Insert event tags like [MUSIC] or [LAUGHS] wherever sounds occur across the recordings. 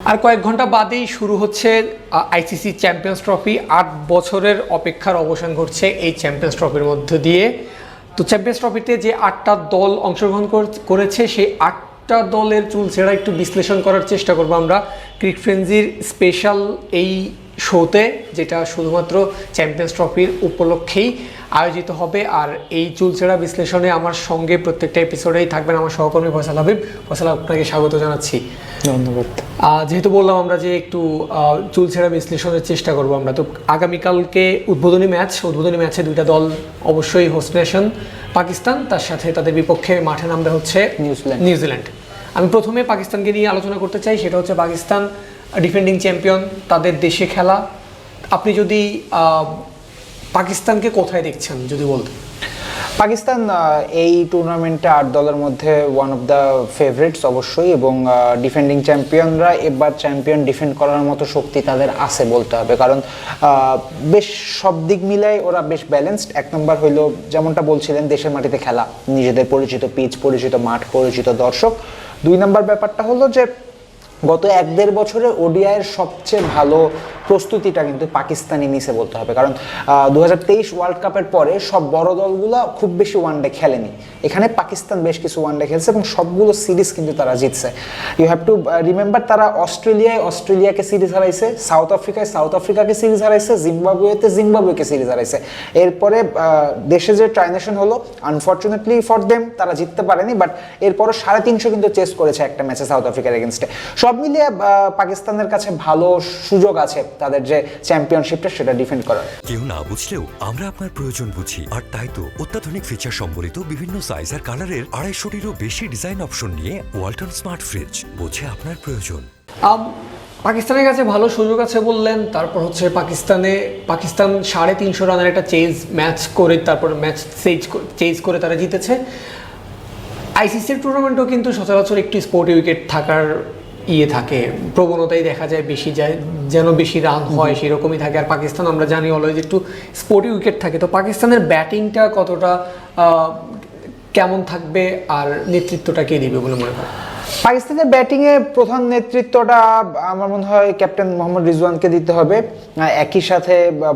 আর কয়েক ঘণ্টা বাদেই শুরু হচ্ছে আইসিসি চ্যাম্পিয়ন্স ট্রফি আট বছরের অপেক্ষার অবসান ঘটছে এই চ্যাম্পিয়ন্স ট্রফির মধ্য দিয়ে। তো চ্যাম্পিয়ন্স ট্রফিতে যে আটটা দল অংশগ্রহণ করেছে, সেই আটটা দলের চুল ছেড়া একটু বিশ্লেষণ করার চেষ্টা করব আমরা। ক্রিকফ্রেন্সির স্পেশাল এই শোতে যেটা শুধুমাত্র চ্যাম্পিয়ন্স ট্রফির উপলক্ষেই আয়োজিত হবে। আর এই চুলছেড়া বিশ্লেষণে আমার সঙ্গে প্রত্যেকটা এপিসোডেই থাকবেন আমার সহকর্মী ফয়সাল হাবিব। ফয়সাল আপনাকে স্বাগত জানাচ্ছি। ধন্যবাদ। যেহেতু বললাম আমরা যে একটু চুলছেড়া বিশ্লেষণের চেষ্টা করব আমরা তো আগামীকালকে উদ্বোধনী ম্যাচ উদ্বোধনী ম্যাচে দুইটা দল অবশ্যই হোস্ট নেশন পাকিস্তান তার সাথে তাদের বিপক্ষে মাঠে নামবে হচ্ছে নিউজিল্যান্ড। নিউজিল্যান্ড। আমি প্রথমে পাকিস্তানকে নিয়ে আলোচনা করতে চাই সেটা হচ্ছে পাকিস্তান ডিফেন্ডিং চ্যাম্পিয়ন তাদের দেশে খেলা। আপনি যদি পাকিস্তানকে কোথায় দেখছেন, যদি বলতেন? পাকিস্তান এই টুর্নামেন্টে আট দলের মধ্যে ওয়ান অফ দ্য ফেভারিটস অবশ্যই এবং ডিফেন্ডিং চ্যাম্পিয়নরা এবার চ্যাম্পিয়ন ডিফেন্ড করার মতো শক্তি তাদের আছে বলতে হবে। কারণ বেশ সব দিক মিলাই ওরা বেশ ব্যালেন্সড এক নম্বর হইল, যেমনটা বলছিলেন, দেশের মাটিতে খেলা। নিজেদের পরিচিত পিচ পরিচিত মাঠ, পরিচিত দর্শক। দুই নম্বর ব্যাপারটা হলো যে গত এক দেড় বছরে ওডিআইয়ের সবচেয়ে ভালো প্রস্তুতিটা কিন্তু পাকিস্তানি নিচে বলতে হবে। কারণ দু হাজার তেইশ ওয়ার্ল্ড কাপের পরে সব বড় দলগুলো খুব বেশি ওয়ানডে খেলেনি। এখানে পাকিস্তান বেশ কিছু ওয়ানডে খেলছে এবং সবগুলো সিরিজ কিন্তু তারা জিতছে। ইউ হ্যাভ টু রিমেম্বার তারা অস্ট্রেলিয়ায়, অস্ট্রেলিয়াকে সিরিজ হারাইছে সাউথ আফ্রিকায় সাউথ আফ্রিকাকে সিরিজ হারাইছে জিম্বাবুয়েতে জিম্বাবুয়েকে সিরিজ হারাইছে। এরপরে দেশে যে ট্রাইনেশন হলো আনফর্চুনেটলি ফর দেম তারা জিততে পারেনি বাট এরপরও সাড়ে তিনশো কিন্তু চেস করেছে একটা ম্যাচে সাউথ আফ্রিকার এগেনস্টে সব মিলিয়ে পাকিস্তানের কাছে ভালো সুযোগ আছে। তাদের যে চ্যাম্পিয়নশিপটা সেটা ডিফেন্ড করার। কেউ না বুঝলেও আমরা আপনার প্রয়োজন বুঝি। আর তাই তো অত্যাধুনিক ফিচার সম্বলিত বিভিন্ন সাইজ আর কালারের আড়াইশোটিরও বেশি ডিজাইন অপশন নিয়ে ওয়ালটন স্মার্ট ফ্রিজ বোঝে আপনার প্রয়োজন। আম, পাকিস্তানের কাছে ভালো সুযোগ আছে বললেন তারপর হচ্ছে পাকিস্তানে পাকিস্তান সাড়ে তিনশো রানের একটা চেজ ম্যাচ করে তারপর ম্যাচ চেজ চেজ করে তারা জিতেছে। আইসিসির টুর্নামেন্টও কিন্তু সচরাচর একটি স্পোর্টি উইকেট থাকার ইয়ে থাকে প্রবণতাই দেখা যায় বেশি যায় যেন বেশি রান হয় সেরকমই থাকে। আর পাকিস্তান আমরা জানি অলওয়েজ একটু স্পোর্টি উইকেট থাকে। তো পাকিস্তানের ব্যাটিংটা কতটা কেমন থাকবে আর নেতৃত্বটা কে দিবে বলে মনে হয়? পাকিস্তানের ব্যাটিংয়ে প্রধান নেতৃত্বটা আমার মনে হয় ক্যাপ্টেন মোহাম্মদ রিজওয়ানকে দিতে হবে। একই সাথে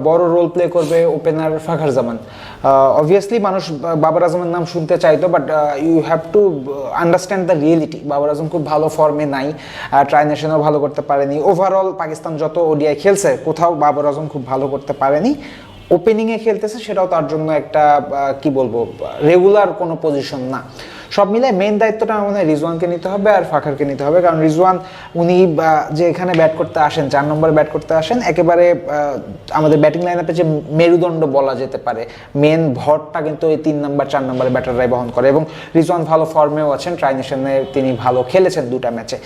বড় রোল প্লে করবে ওপেনার ফাখার জামান। অবভিয়াসলি মানুষ বাবর আজমের নাম শুনতে চাইতো but you have to understand the reality Babar Azam খুব ভালো ফর্মে নাই ট্রাই নেশনেও ভালো করতে পারেনি। ওভারঅল পাকিস্তান যত ওডিআই খেলছে, কোথাও বাবর আজম খুব ভালো করতে পারেনি। ওপেনিংয়ে খেলতেছে, সেটাও তার জন্য একটা কি বলব রেগুলার কোনো পজিশন না। সব মিলে মেন দায়িত্বটা হয় রিজওয়ানকে নিতে হবে আর ফাখারকে নিতে হবে। কারণ রিজওয়ান, উনি যে এখানে ব্যাট করতে আসেন, চার নম্বরে ব্যাট করতে আসেন, একেবারে আমাদের ব্যাটিং লাইন আপে যে মেরুদণ্ড বলা যেতে পারে। মেন ভরটা কিন্তু এই তিন নম্বর, চার নম্বরে ব্যাটাররাই বহন করে এবং রিজওয়ান ভালো ফর্মেও আছেন। ট্রাইনেশনে তিনি ভালো খেলেছেন দুটা ম্যাচে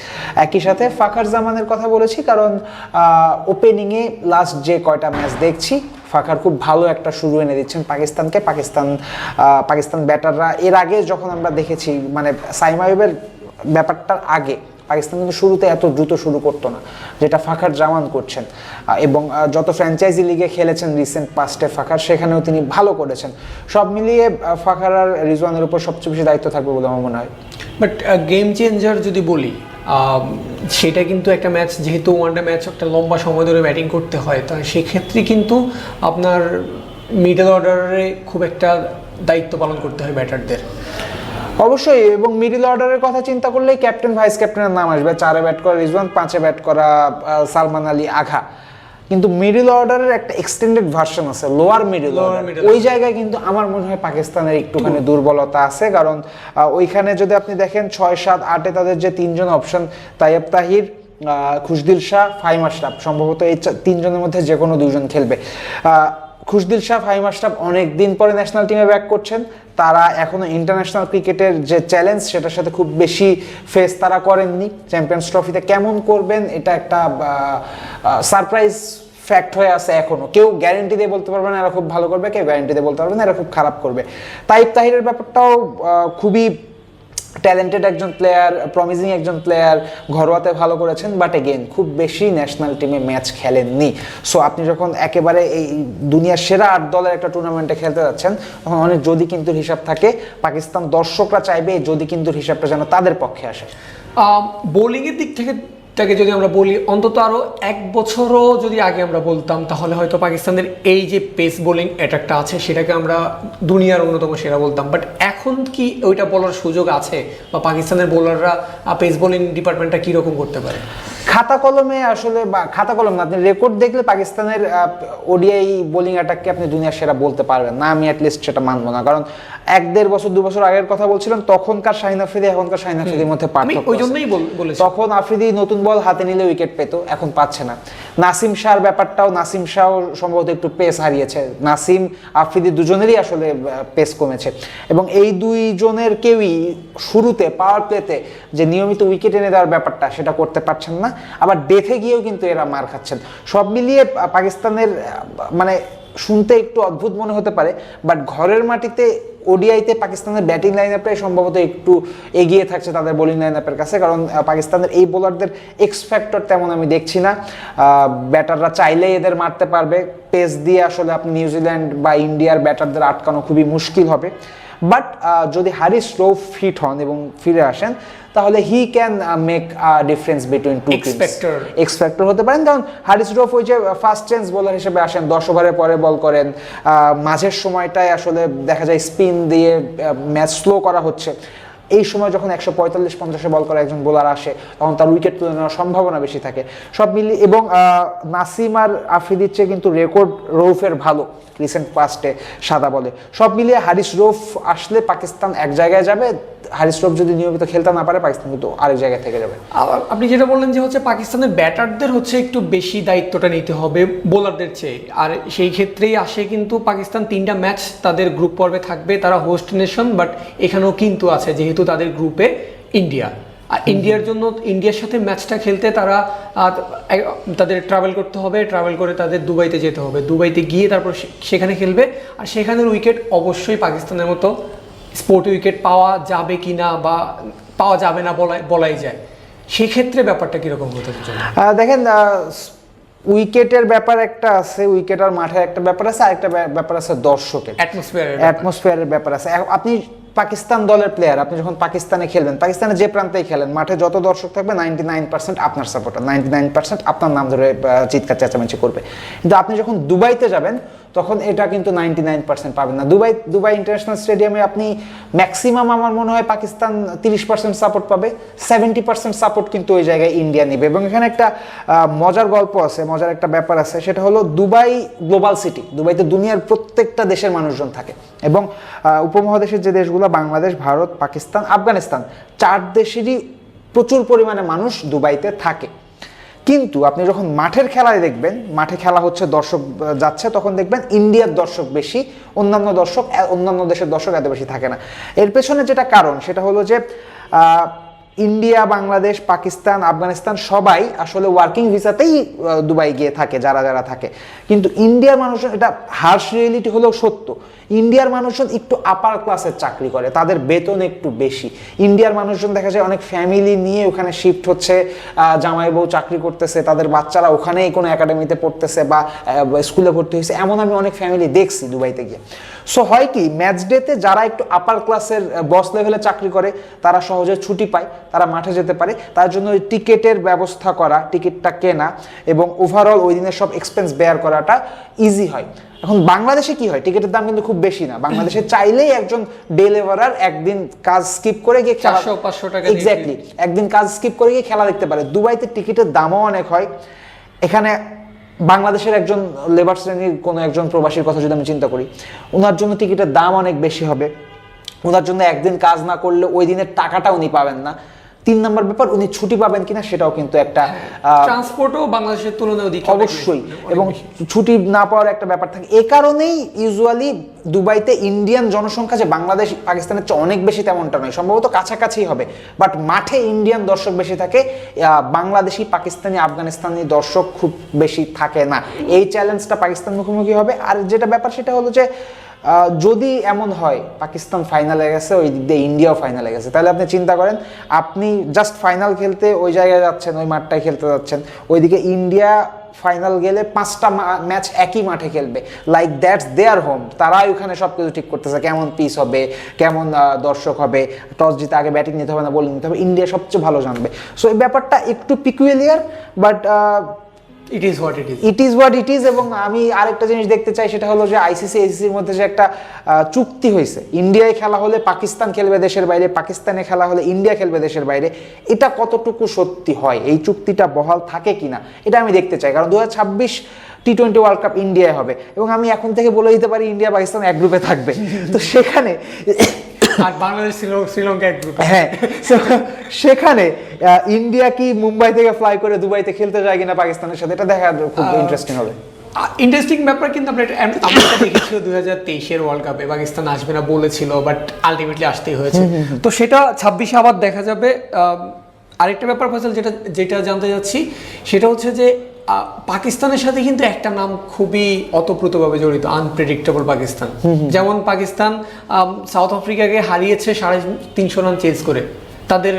একই সাথে ফাখার জামানের কথা বলেছি, কারণ ওপেনিংয়ে লাস্ট যে কয়টা ম্যাচ দেখছি ফাখার খুব ভালো একটা শুরু এনে দিচ্ছেন পাকিস্তানকে। পাকিস্তান পাকিস্তান ব্যাটাররা এর আগে যখন আমরা দেখেছি মানে সাইমাইবের ব্যাপারটার আগে, পাকিস্তান কিন্তু শুরুতে এত দ্রুত শুরু করতো না, যেটা ফাখার জামান করছেন। এবং যত ফ্র্যাঞ্চাইজি লিগে খেলেছেন রিসেন্ট পাস্টে ফাখার সেখানেও তিনি ভালো করেছেন। সব মিলিয়ে ফাখার আর রিজওয়ানের উপর সবচেয়ে বেশি দায়িত্ব থাকবে বলে আমার মনে হয়। বাট গেম চেঞ্জার যদি বলি সেটা কিন্তু একটা ম্যাচ যেহেতু ওয়ানডে ম্যাচ একটা লম্বা সময় ধরে ব্যাটিং করতে হয়, তো সেক্ষেত্রে কিন্তু আপনার মিডল অর্ডারে খুব একটা দায়িত্ব পালন করতে হয় ব্যাটারদের অবশ্যই, এবং মিডিল অর্ডারের কথা চিন্তা করলে ক্যাপ্টেন ভাইস ক্যাপ্টেনের নাম আসবে। চারে ব্যাট করা রিজওয়ান, পাঁচে ব্যাট করা সালমান আলী আঘা। কিন্তু মিডিল অর্ডারের একটা এক্সটেন্ডেড ভার্সন আছে লোয়ার মিডিল ওই জায়গায় কিন্তু আমার মনে হয় পাকিস্তানের একটুখানি দুর্বলতা আছে কারণ ওইখানে যদি আপনি দেখেন ছয় সাত আটে তাদের যে তিনজন অপশন তাইয়াব তাহির আহ, খুশদিল শাহ ফাইম আশরাফ সম্ভবত এই তিনজনের মধ্যে যে কোনো দুজন খেলবে। আহ, খুশদিল শাহ ফাইম আশরাফ অনেক দিন পরে ন্যাশনাল টিমে ব্যাক করছেন। তারা এখনও ইন্টারন্যাশনাল ক্রিকেটের যে চ্যালেঞ্জ সেটার সাথে খুব বেশি ফেস তারা করেননি। চ্যাম্পিয়ন্স ট্রফিতে কেমন করবেন, এটা একটা সারপ্রাইজ ফ্যাক্ট হয়ে আছে এখনও। কেউ গ্যারেন্টি দিয়ে বলতে পারবে না এরা খুব ভালো করবে, কেউ গ্যারেন্টি দিয়ে বলতে পারবে না এরা খুব খারাপ করবে। তাইব তাহিরের ব্যাপারটাও খুবই ট্যালেন্টেড একজন প্লেয়ার প্রমিজিং একজন প্লেয়ার ঘরোয়াতে ভালো করেছেন বাট এগেন খুব বেশি ন্যাশনাল টিমে ম্যাচ খেলেননি। সো আপনি যখন একেবারে এই দুনিয়ার সেরা আট দলের একটা টুর্নামেন্টে খেলতে যাচ্ছেন, তখন অনেক যদি কিন্তু হিসাব থাকে, পাকিস্তান দর্শকরা চাইবে যদি কিন্তু হিসাবটা যেন তাদের পক্ষে আসে। বোলিংয়ের দিক থেকে টাকে যদি আমরা বলি, অন্তত আরও এক বছরও যদি আগে আমরা বলতাম, তাহলে হয়তো পাকিস্তানের এই যে পেস বোলিং অ্যাটাকটা আছে, সেটাকে আমরা দুনিয়ার অন্যতম সেরা বলতাম। বাট এখন কি ওইটা বলার সুযোগ আছে? বা পাকিস্তানের বোলাররা পেস বোলিং ডিপার্টমেন্টটা কীরকম করতে পারে? খাতা কলমে আসলে বা খাতা কলম না আপনি রেকর্ড দেখলে পাকিস্তানের ওডিআই বোলিং অ্যাটাককে আপনি দুনিয়ার সেরা বলতে পারবেন না। আমি অ্যাটলিস্ট সেটা মানবো না। কারণ এক দেড় বছর দু বছর আগের কথা বলছিলাম তখনকার শাহিন আফ্রিদি এখনকার শাহিন আফ্রিদির মধ্যে পার্থক্য ওই জন্যই তখন আফ্রিদি নতুন বল হাতে নিলে উইকেট পেত এখন পাচ্ছে না। নাসিম শাহর ব্যাপারটাও নাসিম শাহ সম্ভবত একটু পেস হারিয়েছে। নাসিম আফ্রিদি দুজনেরই আসলে পেস কমেছে। এবং এই দুইজনের কেউই শুরুতে পাওয়ার প্লেতে যে নিয়মিত উইকেট এনে দেওয়ার ব্যাপারটা সেটা করতে পারছেন না। আবার ডেথে গিয়েও কিন্তু এরা মার খাচ্ছেন। সব মিলিয়ে পাকিস্তানের মানে শুনতে একটু অদ্ভুত মনে হতে পারে বাট ঘরের মাটিতে ওডিআইতে পাকিস্তানের ব্যাটিং লাইন আপটাই সম্ভবত একটু এগিয়ে থাকছে তাদের বোলিং লাইন আপের কাছে, কারণ পাকিস্তানের এই বোলারদের এক্স ফ্যাক্টর তেমন আমি দেখছি না। ব্যাটাররা চাইলেই এদের মারতে পারবে। পেস দিয়ে আসলে আপনি নিউজিল্যান্ড বা ইন্ডিয়ার ব্যাটারদের আটকানো খুবই মুশকিল হবে। বাট যদি হারিস স্লো ফিট হন এবং ফিরে আসেন তাহলে he can make difference between two X factor X factor X হতে পারেন। কারণ হ্যারিস রোফ ওই যে ফার্স্ট চেঞ্জ বোলার হিসেবে আসেন দশ ওভারের পরে বল করেন মাঝের সময়টায় আসলে দেখা যায় স্পিন দিয়ে ম্যাচ স্লো করা হচ্ছে। এই সময় যখন একশো পঁয়তাল্লিশ, পঞ্চাশে বল করা একজন বোলার আসে, তখন তার উইকেট তুলে নেওয়ার সম্ভাবনা বেশি থাকে। সব মিলিয়ে এবং নাসিম আর আফ্রিদির চেয়ে কিন্তু রেকর্ড রৌফের ভালো রিসেন্ট পাস্টে সাদা বলে। সব মিলিয়ে হারিস রৌফ আসলে পাকিস্তান এক জায়গায় যাবে হারিস রৌফ যদি নিয়মিত খেলতে না পারে পাকিস্তান কিন্তু আরেক জায়গায় থেকে যাবে। আপনি যেটা বললেন যে হচ্ছে পাকিস্তানের ব্যাটারদের হচ্ছে একটু বেশি দায়িত্বটা নিতে হবে বোলারদের চেয়ে। আর সেই ক্ষেত্রেই আসে কিন্তু পাকিস্তান তিনটা ম্যাচ তাদের গ্রুপ পর্বে থাকবে তারা হোস্ট নেশন বাট এখানেও কিন্তু আছে যেহেতু তাদের গ্রুপে ইন্ডিয়া। আর ইন্ডিয়ার জন্য ইন্ডিয়ার সাথে ম্যাচটা খেলতে তারা তাদের ট্রাভেল করতে হবে ট্রাভেল করে তাদের দুবাইতে যেতে হবে। দুবাইতে গিয়ে তারপর সেখানে খেলবে। আর সেখানের উইকেট অবশ্যই পাকিস্তানের মতো স্পোর্ট উইকেট পাওয়া যাবে কি না বা পাওয়া যাবে না বলাই বলাই যায়। সেক্ষেত্রে ব্যাপারটা কীরকম হতে দেখেন উইকেটের ব্যাপার একটা আছে উইকেট মাঠে মাঠের একটা ব্যাপার আছে আরেকটা একটা ব্যাপার আছে দর্শকের। অ্যাটমসফিয়ারের অ্যাটমসফিয়ারের ব্যাপার আছে। আপনি পাকিস্তান দলের প্লেয়ার আপনি যখন পাকিস্তানে খেলবেন, পাকিস্তানে যে প্রান্তেই খেলেন, মাঠে যত দর্শক থাকবে নাইনটি নাইন পার্সেন্ট আপনার সাপোর্টার নাইনটি নাইন পার্সেন্ট আপনার নাম ধরে চিৎকার, চেঁচামেচি করবে। কিন্তু আপনি যখন দুবাইতে যাবেন, তখন এটা কিন্তু নাইনটি নাইন পার্সেন্ট পাবেন না। দুবাই দুবাই ইন্টারন্যাশনাল স্টেডিয়ামে আপনি ম্যাক্সিমাম আমার মনে হয় পাকিস্তান তিরিশ পার্সেন্ট সাপোর্ট পাবে সেভেন্টি পার্সেন্ট সাপোর্ট কিন্তু ওই জায়গায় ইন্ডিয়া নেবে। এবং এখানে একটা মজার গল্প আছে, মজার একটা ব্যাপার আছে, সেটা হলো দুবাই গ্লোবাল সিটি দুবাইতে দুনিয়ার প্রত্যেকটা দেশের মানুষজন থাকে। এবং উপমহাদেশের যে দেশগুলো বাংলাদেশ, ভারত, পাকিস্তান, আফগানিস্তান, চার দেশেরই প্রচুর পরিমাণে মানুষ দুবাইতে থাকে। কিন্তু আপনি যখন মাঠের খেলায় দেখবেন, মাঠে খেলা হচ্ছে, দর্শক যাচ্ছে, তখন দেখবেন ইন্ডিয়ার দর্শক বেশি, অন্যান্য দর্শক, অন্যান্য দেশের দর্শক এত বেশি থাকে না। এর পেছনে যেটা কারণ, সেটা হলো যে ইন্ডিয়া, বাংলাদেশ, পাকিস্তান, আফগানিস্তান সবাই আসলে ওয়ার্কিং ভিসাতেই দুবাই গিয়ে থাকে, যারা যারা থাকে। কিন্তু ইন্ডিয়ার মানুষজন, এটা হার্শ রিয়েলিটি হলেও সত্য। ইন্ডিয়ার মানুষজন একটু আপার ক্লাসের চাকরি করে, তাদের বেতন একটু বেশি। ইন্ডিয়ার মানুষজন দেখা যায় অনেক ফ্যামিলি নিয়ে ওখানে শিফট হচ্ছে জামাই বউ চাকরি করতেছে, তাদের বাচ্চারা ওখানেই কোনো একাডেমিতে পড়তেছে বা স্কুলে ভর্তি হয়েছে, এমন আমি অনেক ফ্যামিলি দেখছি দুবাইতে গিয়ে। সো হয় কি ম্যাচ ডেতে যারা একটু আপার ক্লাসের বস লেভেলে চাকরি করে, তারা সহজে ছুটি পায়, তারা মাঠে যেতে পারে। তার জন্য ওই টিকেটের ব্যবস্থা করা, টিকিটটা কেনা এবং ওভারঅল ওই দিনের সব এক্সপেন্স বেয়ার করাটা ইজি হয়। এখন বাংলাদেশে কি হয়? টিকিটের দাম কিন্তু খুব বেশি না। বাংলাদেশে [CLEARS THROAT] চাইলেই একজন ডে লেবারার একদিন কাজ স্কিপ করে গিয়ে খেলা 400 500 টাকা এক্স্যাক্টলি একদিন কাজ স্কিপ করে গিয়ে খেলা দেখতে পারে। দুবাইতে টিকিটের দামও অনেক হয়। এখানে বাংলাদেশের একজন লেবার শ্রেণির কোনো একজন প্রবাসীর কথা যদি আমি চিন্তা করি ওনার জন্য টিকিটের দাম অনেক বেশি হবে। ওনার জন্য একদিন কাজ না করলে ওই দিনের টাকাটা উনি পাবেন না। তিন নম্বর ব্যাপার উনি ছুটি পাবেন কিনা সেটাও কিন্তু একটা ট্রান্সপোর্টও বাংলাদেশের তুলনায় অনেক অবশ্যই এবং ছুটি না পাওয়ার একটা ব্যাপার থাকে। এ কারণেই ইউজুয়ালি দুবাইতে ইন্ডিয়ান জনসংখ্যা যে বাংলাদেশ পাকিস্তানের চেয়ে অনেক বেশি তেমনটা নয় সম্ভবত কাছাকাছি হবে। বাট মাঠে ইন্ডিয়ান দর্শক বেশি থাকে বাংলাদেশি পাকিস্তানি আফগানিস্তানি দর্শক খুব বেশি থাকে না। এই চ্যালেঞ্জটা পাকিস্তান মুখোমুখি হবে। আর যেটা ব্যাপার সেটা হলো যে যদি এমন হয়, পাকিস্তান ফাইনালে গেছে, ওই দিক দিয়ে ইন্ডিয়াও ফাইনালে গেছে, তাহলে আপনি চিন্তা করেন, আপনি জাস্ট ফাইনাল খেলতে ওই জায়গায় যাচ্ছেন, ওই মাঠটায় খেলতে যাচ্ছেন, ওইদিকে ইন্ডিয়া ফাইনাল গেলে পাঁচটা ম্যাচ একই মাঠে খেলবে লাইক দ্যাটস দেয়ার হোম তারাই ওখানে সব কিছু ঠিক করতেছে, কেমন পিস হবে, কেমন দর্শক হবে, টস জিতে আগে ব্যাটিং নিতে হবে না বোলিং নিতে হবে, ইন্ডিয়া সবচেয়ে ভালো জানবে। সো এই ব্যাপারটা একটু peculiar but it is what it is it is what it is এবং আমি আরেকটা জিনিস দেখতে চাই, সেটা হলো যে আইসিসি এসিসির মধ্যে যে একটা চুক্তি হয়েছে। ইন্ডিয়ায় খেলা হলে পাকিস্তান খেলবে দেশের বাইরে, পাকিস্তানে খেলা হলে ইন্ডিয়া খেলবে দেশের বাইরে। এটা কতটুকু সত্যি হয়? এই চুক্তিটা বহাল থাকে কিনা? এটা আমি দেখতে চাই। কারণ দু হাজার ছাব্বিশ টি টোয়েন্টি ওয়ার্ল্ড কাপ ইন্ডিয়ায় হবে। এবং আমি এখন থেকে বলে দিতে পারি ইন্ডিয়া পাকিস্তান এক গ্রুপে থাকবে। তো সেখানে আর বাংলাদেশ শ্রীলঙ্কা এক গ্রুপ হ্যাঁ সেখানে ইন্ডিয়া কি মুম্বাই থেকে ফ্লাই করে দুবাইতে খেলতে যায় কিনা পাকিস্তানের সাথে এটা দেখা খুব ইন্টারেস্টিং হবে। ইন্টারেস্টিং ব্যাপার কিন্তু আমরা আমরা এটা দেখেছি দু হাজার তেইশের ওয়ার্ল্ড কাপে পাকিস্তান আসবে না বলেছিল বাট আলটিমেটলি আসতেই হয়েছে। তো সেটা ছাব্বিশে আবার দেখা যাবে। আরেকটা ব্যাপার ফসল যেটা যেটা জানতে যাচ্ছি সেটা হচ্ছে যে পাকিস্তানের সাথে কিন্তু একটা নাম খুবই অতপ্রতভাবে জড়িত আনপ্রেডিক্টেবল পাকিস্তান। যেমন পাকিস্তান সাউথ আফ্রিকাকে হারিয়েছে সাড়ে তিনশো রান চেঞ্জ করে। তাদের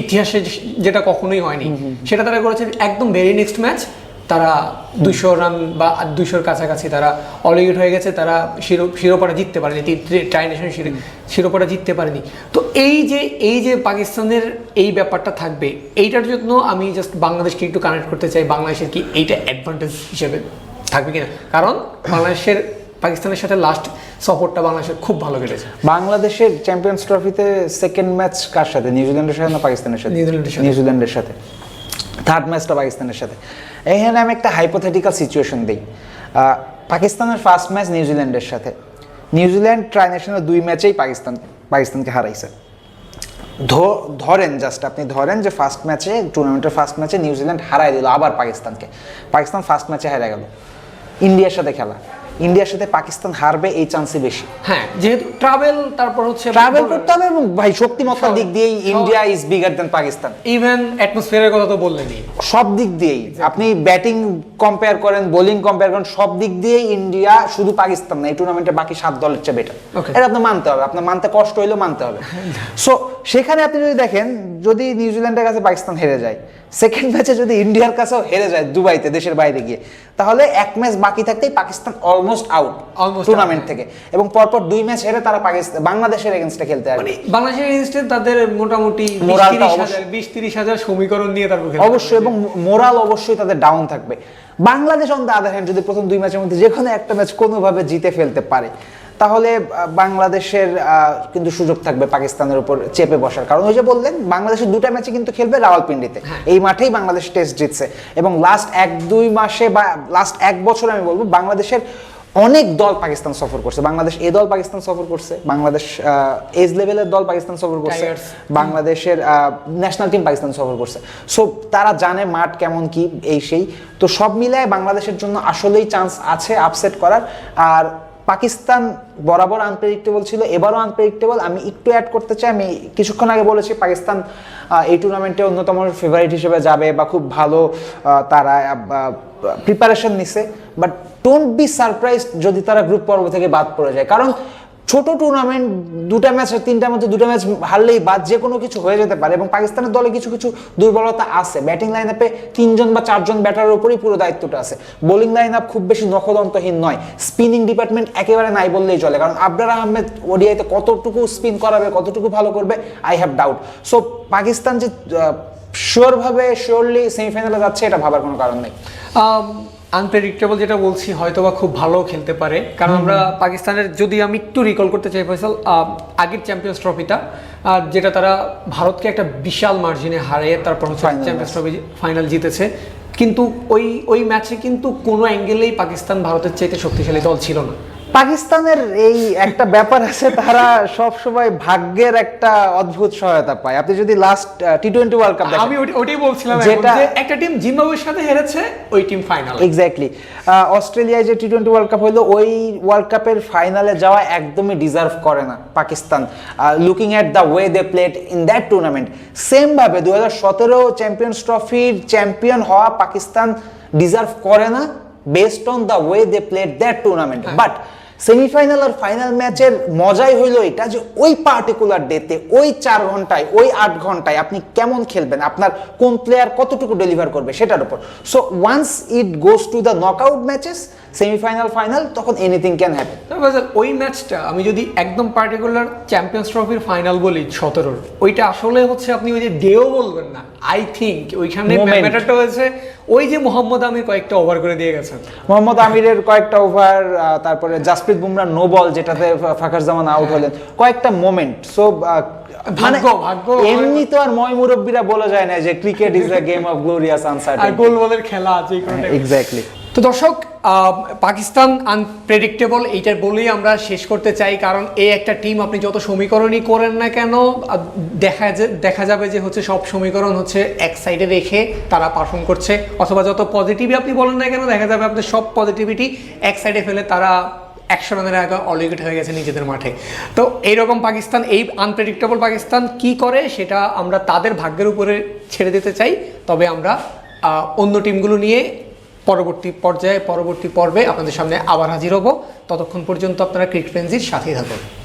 ইতিহাসে যেটা কখনোই হয়নি। সেটা তারা করেছে একদম ভেরি নেক্সট ম্যাচ তারা দুইশো রান বা দুইশোর কাছাকাছি তারা অল আউট হয়ে গেছে তারা শিরো শিরোপাটা জিততে পারেনি ট্রাই নেশন শিরোপাটা জিততে পারেনি। তো এই যে এই যে পাকিস্তানের এই ব্যাপারটা থাকবে এইটার জন্য আমি জাস্ট বাংলাদেশকে একটু কানেক্ট করতে চাই বাংলাদেশের কি এইটা অ্যাডভান্টেজ হিসেবে থাকবে কিনা? কারণ বাংলাদেশের পাকিস্তানের সাথে লাস্ট সফরটা বাংলাদেশের খুব ভালো কেটেছে। বাংলাদেশের চ্যাম্পিয়ন্স ট্রফিতে সেকেন্ড ম্যাচ কার সাথে? নিউজিল্যান্ডের সাথে না পাকিস্তানের সাথে? নিউজিল্যান্ডের সাথে। নিউজিল্যান্ডের সাথে। থার্ড ম্যাচটা পাকিস্তানের সাথে। এখানে আমি একটা হাইপোথেটিক্যাল সিচুয়েশন দিই। পাকিস্তানের ফার্স্ট ম্যাচ নিউজিল্যান্ডের সাথে। নিউজিল্যান্ড ট্রাই ন্যাশনাল দুই ম্যাচেই পাকিস্তান, পাকিস্তানকে হারাইছে। ধরেন জাস্ট আপনি ধরেন যে ফার্স্ট ম্যাচে টুর্নামেন্টের ফার্স্ট ম্যাচে নিউজিল্যান্ড হারাই দিল আবার পাকিস্তানকে। পাকিস্তান ফার্স্ট ম্যাচে হারা গেল। ইন্ডিয়ার সাথে খেলা। ইন্ডিয়ার সাথে পাকিস্তান হারবে এই চান্সই বেশি। হ্যাঁ যেহেতু ট্রাভেল তারপর হচ্ছে ট্রাভেল করতে হবে এবং ভাই শক্তিমত্তার দিক দিয়েই India is bigger than Pakistan. Even অ্যাটমসফিয়ারের কথা তো বললেনই। সব দিক দিয়েই। আপনি ব্যাটিং কম্পেয়ার করেন বোলিং কম্পেয়ার করেন সব দিক দিয়েই ইন্ডিয়া শুধু পাকিস্তান না এই টুর্নামেন্টের বাকি সাত দলের চেয়ে বেটার এটা আপনার মানতে হবে। আপনার মানতে কষ্ট হইলেও মানতে হবে। [LAUGHS] সো সেখানে আপনি যদি দেখেন যদি নিউজিল্যান্ডের কাছে পাকিস্তান হেরে যায় সেকেন্ড ম্যাচে যদি ইন্ডিয়ার কাছেও হেরে যায় দুবাইতে দেশের বাইরে গিয়ে তাহলে এক ম্যাচ বাকি থাকতেই পাকিস্তান অলমোস্ট আউট টুর্নামেন্ট থেকে। এবং পরপর দুই ম্যাচ হেরে তারা পাকিস্তান বাংলাদেশের এগেনস্টে খেলতে আসবে। মানে বাংলাদেশের এগেনস্টে তাদের মোটামুটি বিশ তিরিশ হাজার সমীকরণ নিয়ে তারপর অবশ্যই এবং মোরাল অবশ্যই তাদের ডাউন থাকবে। Bangladesh on the other hand যদি প্রথম দুই ম্যাচের মধ্যে যে কোনো একটা ম্যাচ কোনোভাবে জিতে ফেলতে পারে তাহলে বাংলাদেশের কিন্তু সুযোগ থাকবে পাকিস্তানের উপর চেপে বসার। কারণ ওই যে বললেন বাংলাদেশের দুটা ম্যাচে কিন্তু খেলবে রাওয়ালপিন্ডিতে। এই মাঠেই বাংলাদেশ টেস্ট জিতছে। এবং লাস্ট এক দুই মাসে বা লাস্ট এক বছর আমি বলব বাংলাদেশের অনেক দল পাকিস্তান সফর করছে। বাংলাদেশ এ দল পাকিস্তান সফর করছে বাংলাদেশ এজ লেভেলের দল পাকিস্তান সফর করছে। বাংলাদেশের ন্যাশনাল টিম পাকিস্তান সফর করছে। সো তারা জানে মাঠ কেমন কি এই সেই। তো সব মিলায় বাংলাদেশের জন্য আসলেই চান্স আছে আপসেট করার। আর পাকিস্তান বরাবর আনপ্রেডিক্টেবল ছিল, এবারও আনপ্রেডিক্টেবল আমি একটু অ্যাড করতে চাই, আমি কিছুক্ষণ আগে বলেছি পাকিস্তান এই টুর্নামেন্টে অন্যতম ফেভারিট হিসেবে যাবে বা খুব ভালো তারা প্রিপারেশন নিছে। বাট ডোন্ট বি সারপ্রাইজ যদি তারা গ্রুপ পর্ব থেকে বাদ পড়ে যায়। কারণ ছোট টুর্নামেন্ট দুটা ম্যাচ তিনটার মধ্যে দুটো ম্যাচ হারলেই বা যে কোনো কিছু হয়ে যেতে পারে এবং পাকিস্তানের দলে কিছু কিছু দুর্বলতা আছে। ব্যাটিং লাইন আপে তিনজন বা চারজন ব্যাটারের উপরই পুরো দায়িত্বটা আছে। বোলিং লাইন আপ খুব বেশি নখদন্তহীন নয়। স্পিনিং ডিপার্টমেন্ট একেবারে নাই বললেই চলে। কারণ আবরার আহমেদ ওডিআইতে কতটুকু স্পিন করাবে, কতটুকু ভালো করবে I have doubt so Pakistan যে শিওরভাবে শিওরলি সেমিফাইনালে যাচ্ছে, এটা ভাবার কোনো কারণ নেই। আনপ্রেডিক্টেবল যেটা বলছি হয়তো বা খুব ভালো খেলতে পারে। কারণ আমরা পাকিস্তানের যদি আমি একটু রিকল করতে চাই ফয়সাল আগের চ্যাম্পিয়ন্স ট্রফিটা যেটা তারা ভারতকে একটা বিশাল মার্জিনে হারিয়ে তারপর হচ্ছে চ্যাম্পিয়ন্স ট্রফি ফাইনাল জিতেছে। কিন্তু ওই ওই ম্যাচে কিন্তু কোনো অ্যাঙ্গেলেই পাকিস্তান ভারতের চাইতে শক্তিশালী দল ছিল না। পাকিস্তানের এই একটা ব্যাপার আছে তারা সব সময় ভাগ্যের একটা অদ্ভুত সহায়তা পায়। আপনি যদি last T twenty world cup আমি ওটাই বলছিলাম যেটা- একটা টিম জিম্বাবুয়ের সাথে হেরেছে ওই টিম ফাইনাল এক্স্যাক্টলি অস্ট্রেলিয়ায় যে টি টোয়েন্টি ওয়ার্ল্ড কাপ হলো ওই ওয়ার্ল্ড কাপের ফাইনালে যাওয়া একদমই ডিজার্ভ করে না Pakistan. Looking at the way they played in that tournament same ভাবে দু হাজার সতেরো চ্যাম্পিয়ন্স ট্রফির চ্যাম্পিয়ন হওয়া পাকিস্তান ডিজার্ভ করে না based on the way they played that tournament but semifinal R final ম্যাচের মজাই হইল এটা যে ওই পার্টিকুলার ডেতে ওই চার ঘন্টায়, ওই আট ঘন্টায় আপনি কেমন খেলবেন, আপনার কোন প্লেয়ার কতটুকু ডেলিভার করবে, সেটার উপর। So once it goes to the knock out matches semifinal final তখন এনিথিং ক্যান হ্যাপেন ওই ম্যাচটা আমি যদি একদম পার্টিকুলার চ্যাম্পিয়ন্স ট্রফির ফাইনাল বলি সতেরোর ওইটা আসলে হচ্ছে আপনি ওই যে ডেও বলবেন না আই থিঙ্ক ওইখানে ম্যাটারটা হয়েছে ওই যে মোহাম্মদ আমির কয়েকটা ওভার করে দিয়ে গেছেন। মোহাম্মদ আমিরের কয়েকটা ওভার তারপরে জাসপ্রীত বুমরা নো বল যেটাতে ফা- ফাখার জামান আউট হলেন। কয়েকটা মোমেন্ট সো ভাগ্য, ভাগ্য। এমনি তো আর ময় মুরব্বীরা বলা যায় না যে cricket is a game of glorious আর গোল বলের খেলা কোনো এক্স্যাক্টলি তো দর্শক পাকিস্তান আনপ্রেডিক্টেবল এইটার বলেই আমরা শেষ করতে চাই। কারণ এই একটা টিম আপনি যত সমীকরণই করেন না কেন দেখা দেখা যাবে যে হচ্ছে সব সমীকরণ হচ্ছে এক সাইডে রেখে তারা পারফর্ম করছে। অথবা যত পজিটিভই আপনি বলেন না কেন, দেখা যাবে আপনার সব পজিটিভিটি এক সাইডে ফেলে তারা একশো রানের আগে অলউইকেট হয়ে গেছে নিজেদের মাঠে। তো এইরকম পাকিস্তান, এই আনপ্রেডিক্টেবল পাকিস্তান কি করে, সেটা আমরা তাদের ভাগ্যের উপরে ছেড়ে দিতে চাই। তবে আমরা অন্য টিমগুলো নিয়ে পরবর্তী পর্যায়ে, পরবর্তী পর্বে আপনাদের সামনে আবার হাজির হব। ততক্ষণ পর্যন্ত আপনারা ক্রিকেট ফ্রেন্সির সাথেই থাকুন।